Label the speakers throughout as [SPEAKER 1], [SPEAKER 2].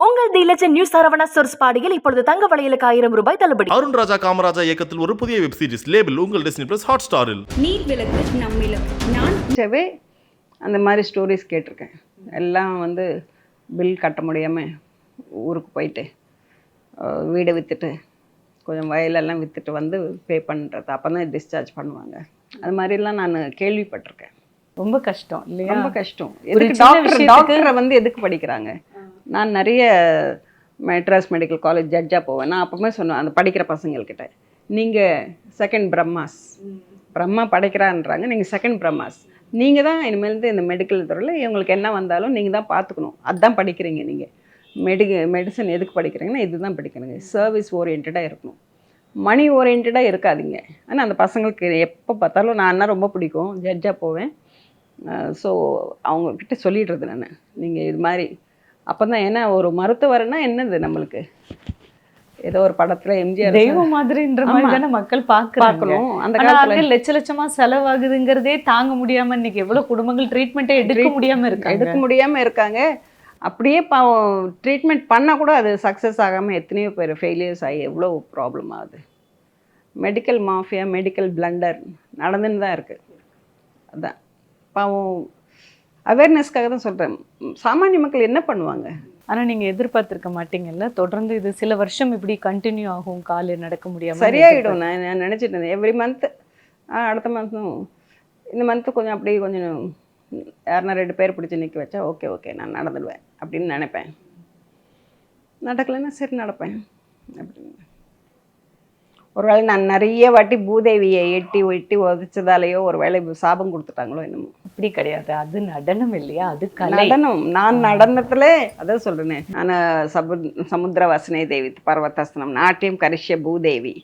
[SPEAKER 1] உங்கள் the legend news Saravana stores பாடியில் இப்பொழுது தங்க வளையலுக்கு ஆயிரம் ரூபாய் தள்ளுபடி.
[SPEAKER 2] அருண் ராஜா காமராஜா இயக்கத்தில் ஒரு புதிய வெப் சீரிஸ் லேபிள் உங்கள் டெஸ்னி பிளஸ் ஹாட் ஸ்டாரில்
[SPEAKER 3] நீர் விளக்கு நம்மிலும். நான்
[SPEAKER 4] அந்த மாதிரி ஸ்டோரிஸ் கேட்டிருக்கேன். எல்லாம் வந்து பில் கட்ட முடியாமல் ஊருக்கு போயிட்டு அஹ், வீடை விற்றுட்டு கொஞ்சம் வயலெல்லாம் விற்றுட்டு வந்து பே பண்ணுறது அப்போ தான் டிஸ்சார்ஜ் பண்ணுவாங்க. அது மாதிரிலாம் நான் கேள்விப்பட்டிருக்கேன்.
[SPEAKER 5] ரொம்ப கஷ்டம் இல்லையா?
[SPEAKER 4] ரொம்ப கஷ்டம். எதுக்கு
[SPEAKER 5] சின்ன
[SPEAKER 4] டாக்டர்
[SPEAKER 5] விஷயத்துக்கு-
[SPEAKER 4] டாக்டரை வந்து எதுக்கு படிக்கிறாங்க? நான் நிறைய மெட்ராஸ் மெடிக்கல் காலேஜ் ஜட்ஜாக போவேன். நான் அப்போவுமே சொன்னேன் அந்த படிக்கிற பசங்கள்கிட்ட நீங்கள் செகண்ட் பிரம்மாஸ் பிரம்மா படைக்கிறான்றாங்க நீங்கள் செகண்ட் பிரம்மாஸ் நீங்கள் தான் இனிமேல் இந்த மெடிக்கல் துறையில் இவங்களுக்கு என்ன வந்தாலும் நீங்கள் தான் பார்த்துக்கணும் அதுதான் படிக்கிறீங்க நீங்கள் மெடி மெடிசன் எதுக்கு படிக்கிறீங்கன்னா இதுதான் படிக்கிறீங்க சர்வீஸ் ஓரியன்டாக இருக்கணும். மணி ஓரியன்டாக இருக்காதீங்க. ஆனால் அந்த பசங்களுக்கு எப்போ பார்த்தாலும் நான் என்ன ரொம்ப பிடிக்கும் ஜட்ஜாக போவேன். ஸோ அவங்கக்கிட்ட சொல்லிடுறது நான். நீங்கள் இது மாதிரி அப்போ தான் ஏன்னா ஒரு மருத்துவர்னா என்னது நம்மளுக்கு? ஏதோ ஒரு படத்தில் எம்ஜிஆர்
[SPEAKER 5] தெய்வம் மாதிரின்ற மாதிரி. தானே மக்கள்
[SPEAKER 4] பார்க்கணும். அந்த காலத்தில்
[SPEAKER 5] லட்ச லட்சமா செலவாகுதுங்கிறதே தாங்க முடியாம இன்னைக்கு எவ்வளவு குடும்பங்கள் ட்ரீட்மெண்ட்டே எடுக்க முடியாம இருக்காங்க.
[SPEAKER 4] எடுக்க முடியாமல் இருக்காங்க. அப்படியே பாவம் ட்ரீட்மெண்ட் பண்ணால் கூட அது சக்ஸஸ் ஆகாமல் எத்தனையோ பேர் ஃபெயிலியர்ஸ் ஆகி எவ்வளோ ப்ராப்ளம் ஆகுது. மெடிக்கல் மாஃபியா மெடிக்கல் பிளண்டர் நடந்துன்னு தான் இருக்குது அதான். பாவம் அவேர்னஸ்க்காக தான் சொல்கிறேன் சாமானிய மக்கள் என்ன பண்ணுவாங்க?
[SPEAKER 5] ஆனா நீங்க எதிர்பார்த்திருக்க மாட்டீங்கல்ல? தொடர்ந்து இது சில வருஷம் இப்படி கண்டினியூ ஆகும் காலு நடக்க முடியாம
[SPEAKER 4] சரியாயிடும். நான் நான் நினச்சிட்டு இருந்தேன். எவ்ரி மந்த் அடுத்த மந்த்தும் இந்த மந்த்து கொஞ்சம் அப்படியே கொஞ்சம் யாருன்னா ரெண்டு பேர் பிடிச்சி நிற்க வச்சா ஓகே ஓகே நான் நடந்துடுவேன் அப்படின்னு நினைப்பேன். நடக்கலைன்னா சரி நடப்பேன். அப்படின்னு. ஒருவேளை நான் நிறைய வாட்டி பூதேவியை எட்டி எட்டி உதச்சதாலேயோ ஒரு வேளை சாபம் கொடுத்துட்டாங்களோ என்னமோ.
[SPEAKER 5] அப்படி கிடையாது. அது நடனம் இல்லையா? அது
[SPEAKER 4] நடனம். நான் நடனத்துல அதான் சொல்றேனே நான் சபு சமுத்திர வசனே தேவி பர்வதாசனம் நாட்டியம் கரிஷ்ய பூதேவி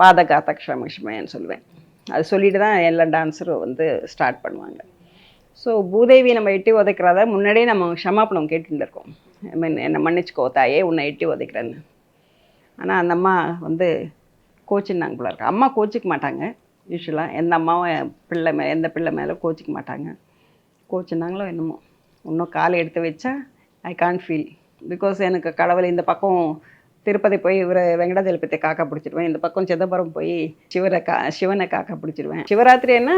[SPEAKER 4] பாதகாத்த க்ஷமக்ஷமேன்னு சொல்லுவேன். அது சொல்லிட்டு தான் எல்லா டான்ஸரும் வந்து ஸ்டார்ட் பண்ணுவாங்க. ஸோ பூதேவி நம்ம எட்டி உதைக்கிறத முன்னாடியே நம்ம க்ஷமாப்பணம் கேட்டுட்டு இருக்கோம் ஐ மீன் என்னை மன்னிச்சுக்கோ தாயே உன்னை எட்டி உதைக்கிறேன்னு. ஆனால் அந்த அம்மா வந்து கோச்சின்னாங்க போல இருக்கு அம்மா கோச்சிக்க மாட்டாங்க. யூஸ்வலாக எந்த அம்மாவும் பிள்ளை மே எந்த பிள்ளை மேலே கோச்சிக்க மாட்டாங்க. கோச்சினாங்களோ என்னமோ. இன்னும் காலை எடுத்து வச்சா ஐ கான்ட் ஃபீல் பிகாஸ் எனக்கு கடவுள் இந்த பக்கம் திருப்பதி போய் இவரை வெங்கடாஜலபதியை காக்கா பிடிச்சிடுவேன் இந்த பக்கம் சிதம்பரம் போய் சிவரை கா சிவனை காக்கா பிடிச்சிடுவேன் சிவராத்திரின்னா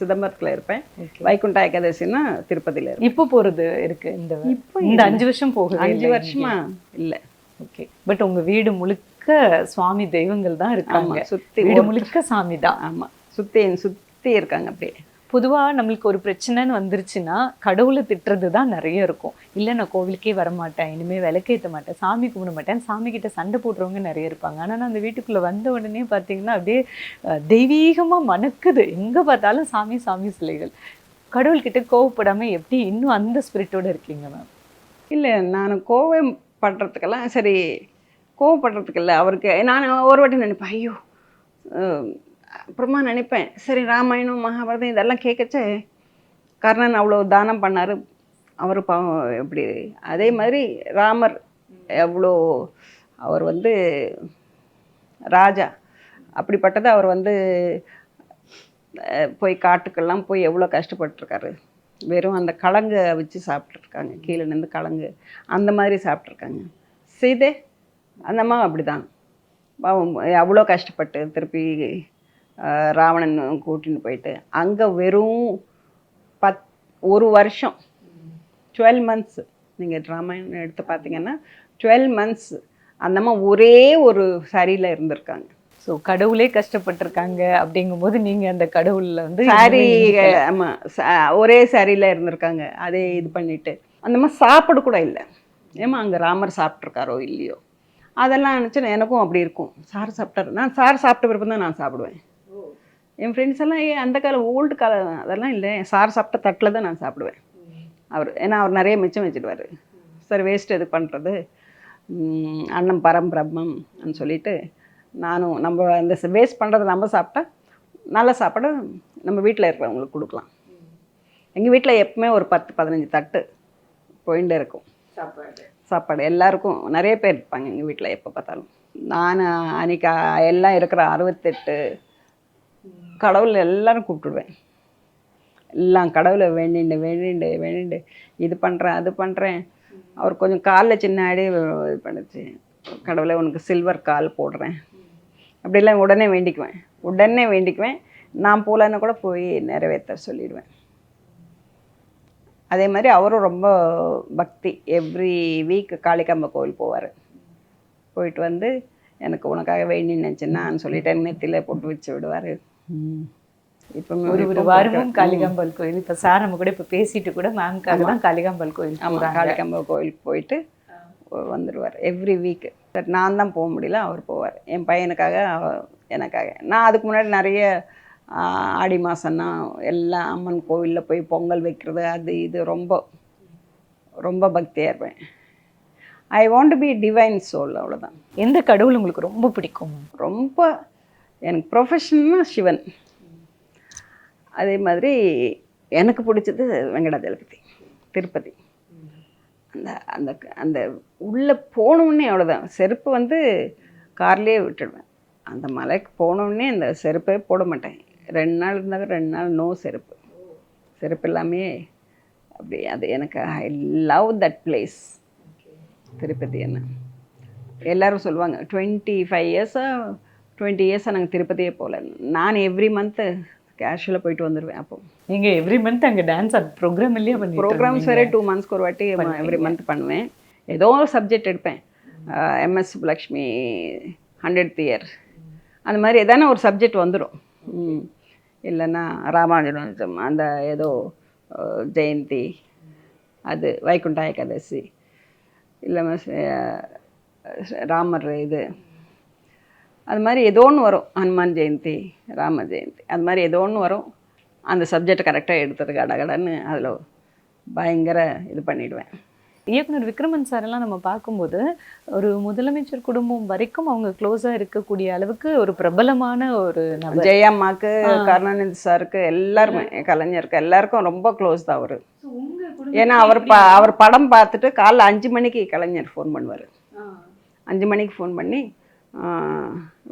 [SPEAKER 4] சிதம்பரத்தில் இருப்பேன். வைகுண்ட ஏகாதசின்னா திருப்பதியில் இருப்பேன்.
[SPEAKER 5] இப்போ போறது இருக்கு இந்த
[SPEAKER 4] இப்போ
[SPEAKER 5] இந்த அஞ்சு வருஷம் போகுது
[SPEAKER 4] அஞ்சு வருஷமா? இல்லை.
[SPEAKER 5] ஓகே பட் உங்க வீடு முழுக்க சுவாமி தெய்வங்கள் தான் இருக்காங்க.
[SPEAKER 4] சுற்றி
[SPEAKER 5] வீடு முழுக்க சாமி தான்.
[SPEAKER 4] ஆமாம் சுற்றி சுற்றி இருக்காங்க அப்படியே.
[SPEAKER 5] பொதுவா நம்மளுக்கு ஒரு பிரச்சனைன்னு வந்துருச்சுன்னா கடவுளை திட்டுறது தான் நிறைய இருக்கும். இல்லை நான் கோவிலுக்கே வரமாட்டேன் இனிமே விளக்கேற்ற மாட்டேன் சாமி கும்பிட மாட்டேன் சாமி கிட்ட சண்டை போடுறவங்க நிறைய இருப்பாங்க. ஆனா நான் அந்த வீட்டுக்குள்ள வந்த உடனே பார்த்தீங்கன்னா அப்படியே அஹ், தெய்வீகமா மணக்குது. எங்க பார்த்தாலும் சாமி சாமி சிலைகள். கடவுள்கிட்ட கோவப்படாம எப்படி இன்னும் அந்த ஸ்பிரிட்டோட இருக்கீங்க மேம்
[SPEAKER 4] இல்லை நான் கோவம் படுறதுக்கெல்லாம் சரி கோவப்படுறதுக்கு இல்லை அவருக்கு. நான் ஒரு வாட்டி நினைப்பேன் ஐயோ அப்புறமா நினைப்பேன். சரி ராமாயணம் மகாபாரதம் இதெல்லாம் கேட்கச்சே. கர்ணன் அவ்வளோ தானம் பண்ணார். அவர் பாவம் எப்படி அதே மாதிரி ராமர் எவ்வளோ அவர் வந்து ராஜா. அப்படிப்பட்டது அவர் வந்து போய் காட்டுக்கெல்லாம் போய் எவ்வளோ கஷ்டப்பட்டிருக்காரு. வெறும் அந்த கலங்கை வச்சு சாப்பிட்ருக்காங்க கீழே நின்று கலங்கு. அந்த மாதிரி சாப்பிட்ருக்காங்க சீதே அந்த அம்மா அப்படிதான். பாவம் அவ்வளோ கஷ்டப்பட்டு திருப்பி ராவணன் கூட்டின்னு போயிட்டு அங்கே வெறும் பத் ஒரு வருஷம் டுவெல் மந்த்ஸ் நீங்கள் ராமாயணம் எடுத்து பார்த்தீங்கன்னா டுவெல் மந்த்ஸ் அந்த அம்மா ஒரே ஒரு சரியில் இருந்திருக்காங்க.
[SPEAKER 5] ஸோ கடவுளே கஷ்டப்பட்டிருக்காங்க அப்படிங்கும்போது நீங்க அந்த கடவுள்ல வந்து
[SPEAKER 4] சாரி. ஆமாம் ஒரே சாரியில் இருந்திருக்காங்க அதே இது பண்ணிட்டு. அந்த மாதிரி சாப்பிட கூட இல்லை. ஏமா அங்கே ராமர் சாப்பிட்ருக்காரோ இல்லையோ? அதெல்லாம் நினச்சி எனக்கும் அப்படி இருக்கும். சார் சாப்பிட்டாரு. நான் சார் சாப்பிட்ட பிறப்பு தான் நான் சாப்பிடுவேன். என் ஃப்ரெண்ட்ஸ் எல்லாம் ஏ அந்த காலம் ஓல்டு காலம் அதெல்லாம் இல்லை. சார் சாப்பிட்ட தட்டில் தான் நான் சாப்பிடுவேன். அவர் ஏன்னா அவர் நிறைய மிச்சம் வச்சுடுவார் சரி வேஸ்ட் இது பண்ணுறது அன்னம் பரம் பிரம்மம்னு சொல்லிட்டு நானும் நம்ம அந்த வேஸ்ட் பண்ணுறதை நம்ம சாப்பிட்டா நல்ல சாப்பாடு நம்ம வீட்டில் இருக்கிறவங்களுக்கு கொடுக்கலாம். எங்கள் வீட்டில் எப்பவுமே ஒரு பத்து பதினஞ்சு தட்டு போயிட்டே இருக்கும். சாப்பாடு. சாப்பாடு. எல்லாருக்கும் நிறைய பேர் இருப்பாங்க எங்கள் வீட்டில் எப்போ பார்த்தாலும். நான் அன்னைக்கு எல்லாம் இருக்கிற அறுபத்தெட்டு கடவுள் எல்லாரும் கூப்பிட்டுடுவேன். எல்லாம் கடவுளை வேண்டிண்டு வேண்டிண்டு வேண்டிண்டு. இது பண்ணுறேன் அது பண்ணுறேன் அவர் கொஞ்சம் காலில் சின்ன அடி இது பண்ணுச்சு. கடவுளை உனக்கு சில்வர் கால் போடுறேன். அப்படிலாம் உடனே வேண்டிக்குவேன். உடனே வேண்டிக்குவேன். நான் போகலன்னு கூட போய் நிறைவேற்ற சொல்லிடுவேன். அதே மாதிரி அவரும் ரொம்ப பக்தி. எவ்ரி வீக் காளிகாம்ப கோவில் போவார். போயிட்டு வந்து எனக்கு உனக்காக வேண்டி நினச்சின்னான்னு சொல்லிட்டு நெத்தியில் போட்டு வச்சு விடுவார். இப்போ
[SPEAKER 5] ஒரு ஒரு வாரமும் காளிகாம்பாள் கோயில். இப்ப சார் நம்ம கூட இப்ப பேசிட்டு கூட மேம்காக தான் காளிகாம்பாள் கோயில்
[SPEAKER 4] ஆமாம்
[SPEAKER 5] போறாங்க.
[SPEAKER 4] காளிகாம்ப கோயிலுக்கு போயிட்டு வந்துடுவார் எவ்ரி வீக் பட் நான் தான் போக முடியல அவர் போவார். என் பையனுக்காக எனக்காக. நான் அதுக்கு முன்னாடி நிறைய ஆடி மாதம்னா எல்லாம் அம்மன் கோவிலில் போய் பொங்கல் வைக்கிறது அது இது ரொம்ப ரொம்ப பக்தியாக இருப்பேன். I want be divine soul அவ்வளோதான்
[SPEAKER 5] எந்த கடவுள் உங்களுக்கு ரொம்ப பிடிக்கும்?
[SPEAKER 4] ரொம்ப எனக்கு ப்ரொஃபஷன்னா சிவன். அதே மாதிரி எனக்கு பிடிச்சது வெங்கடாஜலபதி திருப்பதி. அந்த அந்த அந்த உள்ளே போனோடனே அவ்வளோதான் செருப்பு வந்து கார்லேயே விட்டுடுவேன். அந்த மலைக்கு போனோடனே அந்த செருப்பே போட மாட்டேன். ரெண்டு நாள் இருந்தாக்க ரெண்டு நாள் நோ செருப்பு. செருப்பு எல்லாமே அப்படி அது எனக்கு I love that place Tirupati என்ன எல்லாரும் சொல்லுவாங்க டுவெண்ட்டி ஃபைவ் இயர்ஸாக டுவெண்ட்டி இயர்ஸாக நாங்கள் திருப்பதியே போகல. நான் எவ்ரி மந்த்து கேஷுவலாக போயிட்டு வந்துடுவேன் அப்போ.
[SPEAKER 5] நீங்க எவ்ரி மந்த் அங்க டான்ஸ் ப்ரோக்ராம் இல்லையா
[SPEAKER 4] ப்ரோக்ராம்ஸ் வேறே டூ மந்த்ஸ்க்கு ஒரு வாட்டி எவ்ரி மந்த் பண்ணுவேன். ஏதோ ஒரு சப்ஜெக்ட் எடுப்பேன். எம்எஸ் சுப்புலக்ஷ்மி ஹண்ட்ரட் இயர் அந்த மாதிரி எதான ஒரு சப்ஜெக்ட் வந்துடும் இல்லைன்னா ராமானுஜம் அந்த ஏதோ ஜெயந்தி அது வைகுண்ட ஏகாதசி இல்லை ராமர் இது அது மாதிரி ஏதோ ஒன்று வரும் ஹனுமான் ஜெயந்தி ராம ஜெயந்தி அது மாதிரி ஏதோ ஒன்று வரும் அந்த சப்ஜெக்டை கரெக்டாக எடுத்துட்டு கடகடன்னு அதில் பயங்கர இது பண்ணிவிடுவேன்
[SPEAKER 5] இயக்குனர் விக்ரமன் சார் எல்லாம் நம்ம பார்க்கும்போது ஒரு முதலமைச்சர் குடும்பம் வரைக்கும் அவங்க க்ளோஸா இருக்கக்கூடிய அளவுக்கு ஒரு பிரபலமான ஒரு நபர்.
[SPEAKER 4] ஜெயம்மாக்கு கருணாநிதி சாருக்கு எல்லாருமே கலைஞருக்கு எல்லாருக்கும் ரொம்ப க்ளோஸ் தான் அவர். ஏன்னா அவர் ப அவர் படம் பார்த்துட்டு காலைல அஞ்சு மணிக்கு கலைஞர் ஃபோன் பண்ணுவார். அஞ்சு மணிக்கு ஃபோன் பண்ணி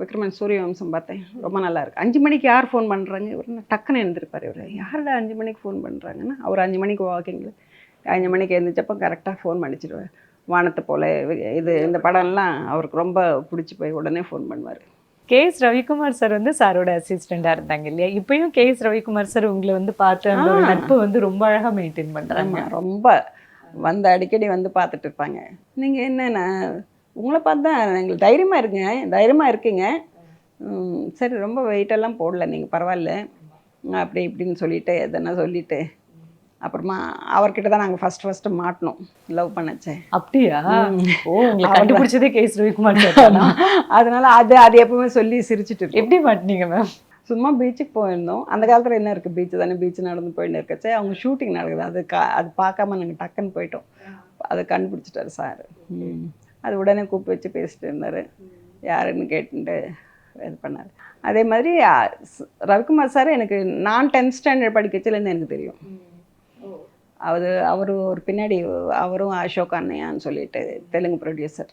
[SPEAKER 4] விக்ரமன் சூரிய வம்சம் பார்த்தேன் ரொம்ப நல்லா இருக்கு. அஞ்சு மணிக்கு யார் ஃபோன் பண்ணுறாங்க இவர் டக்குன்னு எழுந்திருப்பார் இவர். யாருடா அஞ்சு மணிக்கு ஃபோன் பண்ணுறாங்கன்னா அவர் அஞ்சு மணிக்கு வாக்கிங்கில் அஞ்சு மணிக்கு எழுந்திரிச்சப்போ கரெக்டாக ஃபோன் பண்ணிச்சிடுவார் வானத்தை போல இது இந்த படம்லாம் அவருக்கு ரொம்ப பிடிச்சி போய் உடனே ஃபோன் பண்ணுவார்.
[SPEAKER 5] கே எஸ் ரவிக்குமார் சார் வந்து சாரோட அசிஸ்டண்டா இருந்தாங்க இல்லையா? இப்பயும் கே எஸ் ரவிக்குமார் சார் உங்களை வந்து பார்த்து அந்த ஒரு. நட்பு வந்து ரொம்ப அழகா மெயின்டைன் பண்றாங்க.
[SPEAKER 4] ஆமாம் ரொம்ப. வந்து அடிக்கடி வந்து பார்த்துட்டு இருப்பாங்க. நீங்கள் என்னென்ன உங்களை பார்த்து தான் எங்களுக்கு தைரியமாக இருங்க தைரியமாக இருக்கீங்க. சரி ரொம்ப வெயிட்டெல்லாம் போடல நீங்கள் பரவாயில்ல. அப்படி இப்படின்னு சொல்லிட்டு எதனா சொல்லிட்டு அப்புறமா அவர்கிட்ட தான் நாங்கள் ஃபஸ்ட் ஃபஸ்ட்டு மாட்டினோம். லவ் பண்ணச்சே.
[SPEAKER 5] அப்படியா? ஓ உங்களை
[SPEAKER 4] அவர்தான்.
[SPEAKER 5] கண்டுபிடிச்சதே கே. எஸ். ரவிக்குமார்?
[SPEAKER 4] அதனால அது அது எப்பவுமே சொல்லி சிரிச்சிட்டு.
[SPEAKER 5] எப்படி மாட்டீங்க மேம்
[SPEAKER 4] சும்மா பீச்சுக்கு போயிருந்தோம். அந்த காலத்தில் என்ன இருக்குது பீச்சு தானே பீச் நடந்து போயின்னு இருக்கச்சே அவங்க ஷூட்டிங் நடக்குது. அது கா அது பார்க்காம நாங்கள் டக்குன்னு போயிட்டோம். அதை கண்டுபிடிச்சிட்டாரு சார் அது உடனே கூப்பிட்டு வச்சு பேசிட்டு இருந்தார். யாருன்னு கேட்டுட்டு இது பண்ணார். அதே மாதிரி ரவிக்குமார் சார் எனக்கு நான் டென்த் ஸ்டாண்டர்ட் படிக்கச்சிலேருந்து எனக்கு தெரியும். அவர் அவர் ஒரு பின்னாடி அவரும் அசோக் அண்ணையான்னு சொல்லிட்டு தெலுங்கு ப்ரொடியூசர்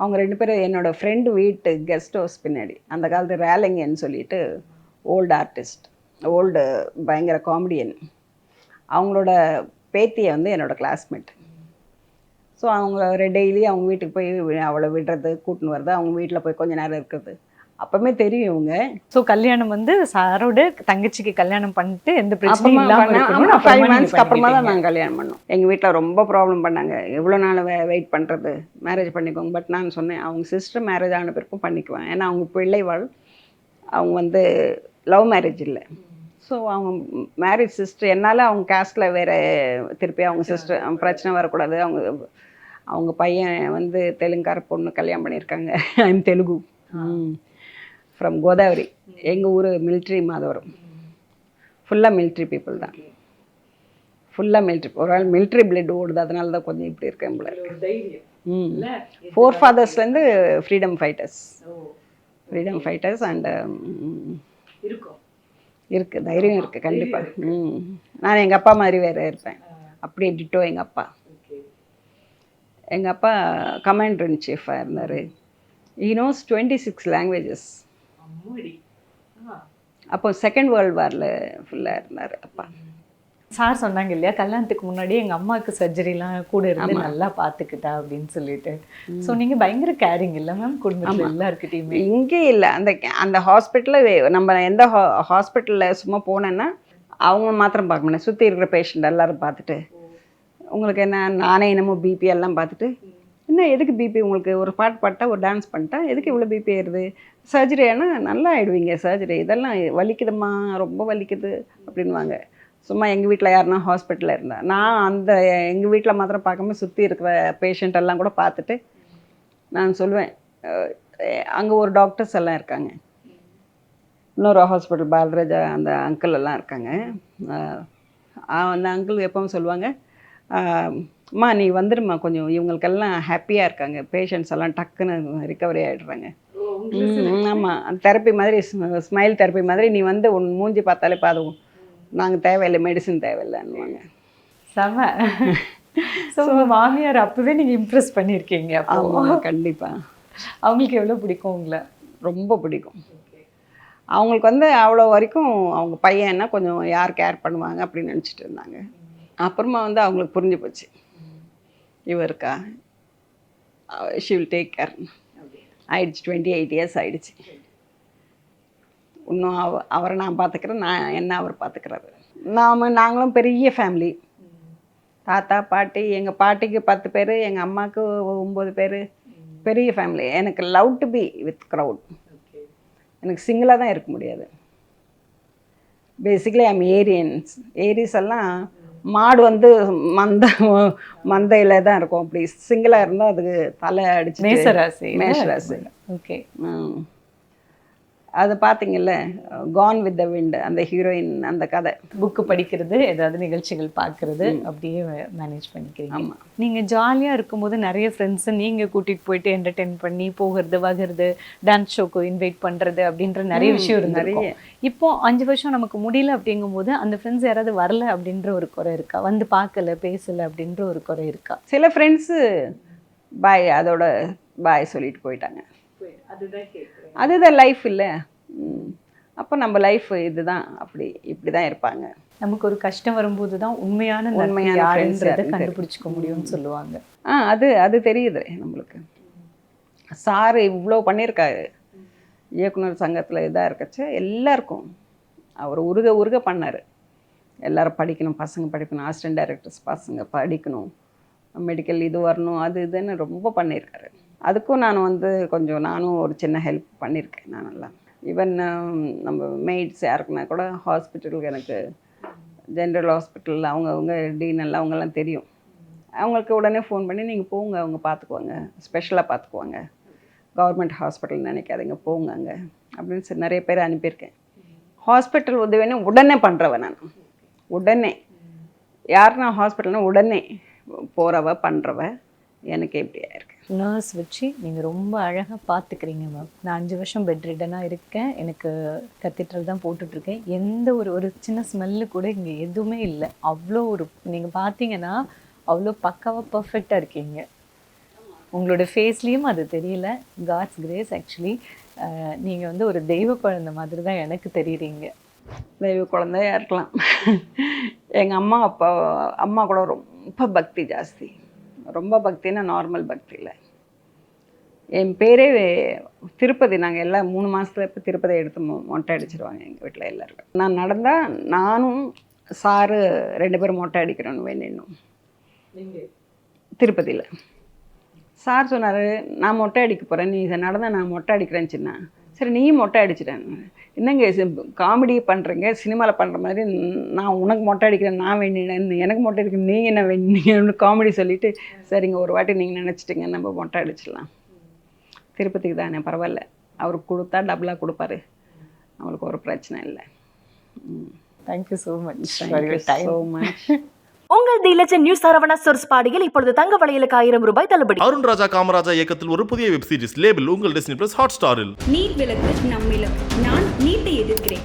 [SPEAKER 4] அவங்க ரெண்டு பேரும் என்னோடய ஃப்ரெண்டு வீட்டு கெஸ்ட் ஹவுஸ் பின்னாடி. அந்த காலத்து ரேலிங்கன்னு சொல்லிட்டு ஓல்டு ஆர்டிஸ்ட் ஓல்டு பயங்கர காமெடியன் அவங்களோட பேத்தியை வந்து என்னோடய கிளாஸ்மேட் ஸோ அவங்க டெய்லி அவங்க வீட்டுக்கு போய் அவளை விடுறது கூட்டின்னு வர்றது அவங்க வீட்டில் போய் கொஞ்ச நேரம் இருக்கிறது. அப்போவுமே தெரியும் இவங்க.
[SPEAKER 5] சோ கல்யாணம் வந்து சாரோட தங்கச்சிக்கு கல்யாணம் பண்ணிட்டு எந்த பிரச்சனையும்
[SPEAKER 4] அப்புறமா
[SPEAKER 5] இல்லாம
[SPEAKER 4] பண்ணேன்.
[SPEAKER 5] இருக்கணும்னு
[SPEAKER 4] ஆமா, five
[SPEAKER 5] அப்புறமா
[SPEAKER 4] தான். நாங்கள் கல்யாணம் பண்ணோம். எங்கள் வீட்டில் ரொம்ப ப்ராப்ளம் பண்ணாங்க. எவ்வளோ நாள் வெயிட் பண்ணுறது மேரேஜ் பண்ணிக்கோங்க. பட் நான் சொன்னேன் அவங்க சிஸ்டர் மேரேஜ் ஆன பிறக்கும் பண்ணிக்குவேன். ஏன்னா அவங்க பிள்ளைவாள் அவங்க வந்து லவ் மேரேஜ் இல்லை. ஸோ அவங்க மேரேஜ் சிஸ்டர் என்னால் அவங்க கேஸ்டில் வேறு திருப்பி அவங்க சிஸ்டர் பிரச்சனை வரக்கூடாது. அவங்க அவங்க பையன் வந்து தெலுங்கார பொண்ணு கல்யாணம் பண்ணியிருக்காங்க. ஐம் தெலுங்கு ஃப்ரம் கோதாவரி எங்கள் ஊர் மிலிட்ரி மாதவரம். ஃபுல்லாக மிலிட்ரி பீப்புள் தான். ஃபுல்லாக மிலிட்ரி ஒரு ஆள் மிலிட்ரி பிளட் ஓடுது அதனால தான் கொஞ்சம் இப்படி இருக்கேன் போல ம். Four ஃபாதர்ஸ்லேருந்து freedom fighters freedom fighters and இருக்குது தைரியம் இருக்குது கண்டிப்பாக ம். நான் எங்கள் அப்பா மாதிரி வேறு இருப்பேன். அப்படியே டிட்டோ எங்கள் அப்பா. எங்கள் அப்பா கமாண்டர் இன் சீஃபாக இருந்தார். He knows twenty six languages அப்போ செகண்ட் வேர்ல்டு வாரில் ஃபுல்லாக இருந்தார் அப்பா.
[SPEAKER 5] சார் சொன்னாங்க இல்லையா கல்யாணத்துக்கு முன்னாடி எங்க அம்மாவுக்கு சர்ஜரிலாம் கூட இருந்து. நல்லா பாத்துக்கிட்டா அப்படின்னு சொல்லிட்டு. சோ நீங்க பயங்கர கேரிங் இல்ல மேம் குடும்பத்துல. எல்லாருக்கிட்டையுமே
[SPEAKER 4] இங்கே இல்லை. அந்த அந்த ஹாஸ்பிட்டலில் நம்ம எந்த ஹாஸ்பிட்டலில் சும்மா போனேன்னா அவங்க மாத்திரம் பார்க்க மாட்டேன் சுற்றி இருக்கிற பேஷண்ட் எல்லாரும் பார்த்துட்டு உங்களுக்கு என்ன நானே என்னமோ பிபி எல்லாம் பார்த்துட்டு என்ன எதுக்கு பிபி உங்களுக்கு ஒரு பாட்டு பாட்டா ஒரு டான்ஸ் பண்ணிட்டா எதுக்கு இவ்வளோ பிபி ஏறுது சர்ஜரி ஆனால் நல்லா ஆயிடுவீங்க சர்ஜரி இதெல்லாம் வலிக்குதும்மா ரொம்ப வலிக்குது அப்படின்வாங்க சும்மா எங்கள் வீட்டில் யாருன்னா ஹாஸ்பிட்டலில் இருந்தால் நான் அந்த எங்கள் வீட்டில் மாத்திரம் பார்க்காம சுற்றி இருக்கிற பேஷண்ட் எல்லாம் கூட பார்த்துட்டு நான் சொல்லுவேன் அங்கே ஒரு டாக்டர்ஸ் எல்லாம் இருக்காங்க. இன்னொரு ஹாஸ்பிட்டல் பாலராஜா அந்த அங்கிள் எல்லாம் இருக்காங்க. அந்த அங்கிள் எப்பவும் சொல்லுவாங்க அம்மா நீ வந்துடுமா கொஞ்சம். இவங்களுக்கெல்லாம் ஹாப்பியாக இருக்காங்க. பேஷண்ட்ஸ் எல்லாம் டக்குன்னு ரிகவரி ஆகிடுறாங்க ஆமாம் அந்த தெரப்பி மாதிரி ஸ்மைல் தெரப்பி மாதிரி நீ வந்து உன் மூஞ்சி பார்த்தாலே பாதும். நாங்கள் தேவையில்லை மெடிசன் தேவையில்லைன்னுவாங்க.
[SPEAKER 5] செம. சோ உங்க மாமியார் அப்பவே நீங்க இம்ப்ரெஸ் பண்ணிருக்கீங்க அப்போ.
[SPEAKER 4] ஆமாம் கண்டிப்பாக
[SPEAKER 5] அவங்களுக்கு எவ்வளவு பிடிக்கும் உங்களை?
[SPEAKER 4] ரொம்ப பிடிக்கும். அவங்களுக்கு வந்து அவ்வளோ வரைக்கும் அவங்க பையன்னா கொஞ்சம் யார் கேர் பண்ணுவாங்க அப்படின்னு நினச்சிட்டு இருந்தாங்க. அப்புறமா வந்து அவங்களுக்கு புரிஞ்சு போச்சு. இவருக்கா? ஷி வில் டேக் கேர் ஆயிடுச்சு டுவெண்ட்டி எயிட் இயர்ஸ் ஆயிடுச்சு. இன்னும் அவ அவரை நான் பார்த்துக்கிறேன் நான் என்ன அவர் பார்த்துக்கிறாரு நாம் நாங்களும் பெரிய ஃபேமிலி தாத்தா பாட்டி எங்கள் பாட்டிக்கு பத்து பேர் எங்கள் அம்மாவுக்கு ஒம்பது பேர். பெரிய ஃபேமிலி எனக்கு love to be with crowd எனக்கு சிங்கிளாக தான் இருக்க முடியாது. பேசிக்கலி ஐம் ஏரியன்ஸ் ஏரிஸ் எல்லாம் மாடு வந்து மந்த மந்தையில் தான் இருக்கும். அப்படி சிங்கிளாக இருந்தால் அதுக்கு தலை அடிச்சு
[SPEAKER 5] மேசராசி
[SPEAKER 4] மேஷராசி
[SPEAKER 5] ஓகே.
[SPEAKER 4] அது பார்த்தீங்கல்ல கான் வித் த விண்ட் அந்த ஹீரோயின் அந்த கதை.
[SPEAKER 5] புக்கு படிக்கிறது ஏதாவது நிகழ்ச்சிகள் பார்க்கறது அப்படியே மேனேஜ் பண்ணிக்கிறீங்க.
[SPEAKER 4] ஆமா.
[SPEAKER 5] நீங்க ஜாலியா இருக்கும்போது நிறைய ஃப்ரெண்ட்ஸ் நீங்க கூட்டிட்டு போயிட்டு என்டர்டெயின் பண்ணி போகிறது வகிறது டான்ஸ் ஷோக்கு இன்வைட் பண்றது அப்படின்ற நிறைய விஷயம் இருந்தது
[SPEAKER 4] நிறைய.
[SPEAKER 5] இப்போ அஞ்சு வருஷம் நமக்கு முடியல அப்படிங்கும்போது அந்த ஃப்ரெண்ட்ஸ் யாராவது வரல அப்படின்ற ஒரு குறை இருக்கா? வந்து பார்க்கல பேசல அப்படின்ற ஒரு குறை இருக்கா?
[SPEAKER 4] சில ஃப்ரெண்ட்ஸு பாய் அதோட பாய் சொல்லிட்டு போயிட்டாங்க. அதுதான் லைஃப் இல்லை. அப்போ நம்ம லைஃப் இதுதான். அப்படி இப்படி தான் இருப்பாங்க.
[SPEAKER 5] நமக்கு ஒரு கஷ்டம் வரும்போது தான் உண்மையான
[SPEAKER 4] உண்மையான
[SPEAKER 5] கண்டுபிடிச்சுக்க முடியும்னு சொல்லுவாங்க.
[SPEAKER 4] ஆ அது அது தெரியுது நம்மளுக்கு. சார் இவ்வளோ பண்ணியிருக்காரு. இயக்குனர் சங்கத்தில் இதாக இருக்கச்சு எல்லாருக்கும். அவர் உருக உருக பண்ணார். எல்லாரும் படிக்கணும் பசங்க படிக்கணும் அசிஸ்டன்ட் டைரக்டர்ஸ் பசங்க படிக்கணும். மெடிக்கல் இது வரணும் அது இதுன்னு ரொம்ப பண்ணியிருக்காரு. அதுக்கும் நான் வந்து கொஞ்சம் நானும் ஒரு சின்ன ஹெல்ப் பண்ணியிருக்கேன் நான் எல்லாம் ஈவன் um, நம்ம மெய்ட்ஸ் யாருக்குன்னா கூட ஹாஸ்பிட்டலுக்கு எனக்கு ஜென்ரல் ஹாஸ்பிட்டலில் அவங்கவுங்க அவங்க டீன் எல்லாம் அவங்கெல்லாம் தெரியும். அவங்களுக்கு உடனே ஃபோன் பண்ணி நீங்கள் போங்க அவங்க பார்த்துக்குவாங்க ஸ்பெஷலாக பார்த்துக்குவாங்க கவர்மெண்ட் ஹாஸ்பிட்டல் நினைக்காதீங்க போங்க அங்கே அப்படின்னு சொல்லி நிறைய பேர் அனுப்பியிருக்கேன். ஹாஸ்பிட்டல் உதவின்னு உடனே பண்ணுறவன் நான். உடனே. யாருன்னா ஹாஸ்பிட்டல்னால் உடனே போகிறவ பண்ணுறவ எனக்கு எப்படியா இருக்கு
[SPEAKER 5] நர்ஸ் வச்சு நீங்கள் ரொம்ப அழகாக பார்த்துக்கிறீங்க மேம் நான் அஞ்சு வருஷம் பெட்ரிட்டனா இருக்கேன். எனக்கு கத்திட்டல் தான் போட்டுட்ருக்கேன். எந்த ஒரு ஒரு சின்ன ஸ்மெல்லு கூட இங்கே எதுவுமே இல்லை. அவ்வளோ ஒரு நீங்கள் பார்த்தீங்கன்னா அவ்வளோ பக்காவாக பர்ஃபெக்டாக இருக்கீங்க. உங்களோட ஃபேஸ்லேயும் அது தெரியல. காட்ஸ் கிரேஸ் ஆக்சுவலி நீங்கள் வந்து ஒரு தெய்வ குழந்தை மாதிரி தான் எனக்கு தெரியுறீங்க.
[SPEAKER 4] தெய்வ குழந்தையா இருக்கலாம். எங்கள் அம்மா அப்பா அம்மா கூட ரொம்ப பக்தி ஜாஸ்தி. ரொம்ப பக்தின்னா நார்மல் பக்தி இல்லை. என் பேரே திருப்பதி நாங்கள் எல்லாம் மூணு மாதத்துல இப்போ திருப்பதி எடுத்து மொட்டை அடிச்சிருவாங்க எங்கள் வீட்டில் எல்லாருக்கும் நான் நடந்தால் நானும் சாரு ரெண்டு பேரும் மொட்டை அடிக்கிறோன்னு வேண்டிடணும் திருப்பதியில். சார் சொன்னார் நான் மொட்டை அடிக்க போகிறேன் நீ நடந்தால் நான் மொட்டை அடிக்கிறேன்னு சொன்னா. சரி நீயும் மொட்டை அடிச்சிட்டேன் என்னங்க காமெடி பண்ணுறீங்க சினிமாவில் பண்ணுற மாதிரி நான் உனக்கு மொட்டை அடிக்கிறேன் நான் வேண்டினேன் எனக்கு மொட்டை அடிக்கிறேன் நீங்கள் என்ன வேண்டினீங்கன்னு காமெடி சொல்லிட்டு சரிங்க ஒரு வாட்டி நீங்கள் நினச்சிட்டிங்க நம்ம மொட்டை அடிச்சிடலாம் திருப்பதிக்கு தானே பரவாயில்ல. அவருக்கு கொடுத்தா டபுளாக கொடுப்பாரு. அவங்களுக்கு ஒரு பிரச்சனை இல்லை.
[SPEAKER 5] Thank you so much
[SPEAKER 4] so much
[SPEAKER 1] உங்கள் the legend news Saravana stores பாடியில் இப்பொழுது தங்க வளையலுக்கு ஆயிரம் ரூபாய் தள்ளுபடி.
[SPEAKER 2] அருண் ராஜா காமராஜா இயக்கத்தில் ஒரு புதிய வெப் சீரிஸ் லேபிள் உங்கள் டிஸ்னி பிளஸ் ஹாட் ஸ்டாரில்
[SPEAKER 3] நீட் விளக்கு நம்மிலும். நான் நீட்டை எதிர்க்கிறேன்.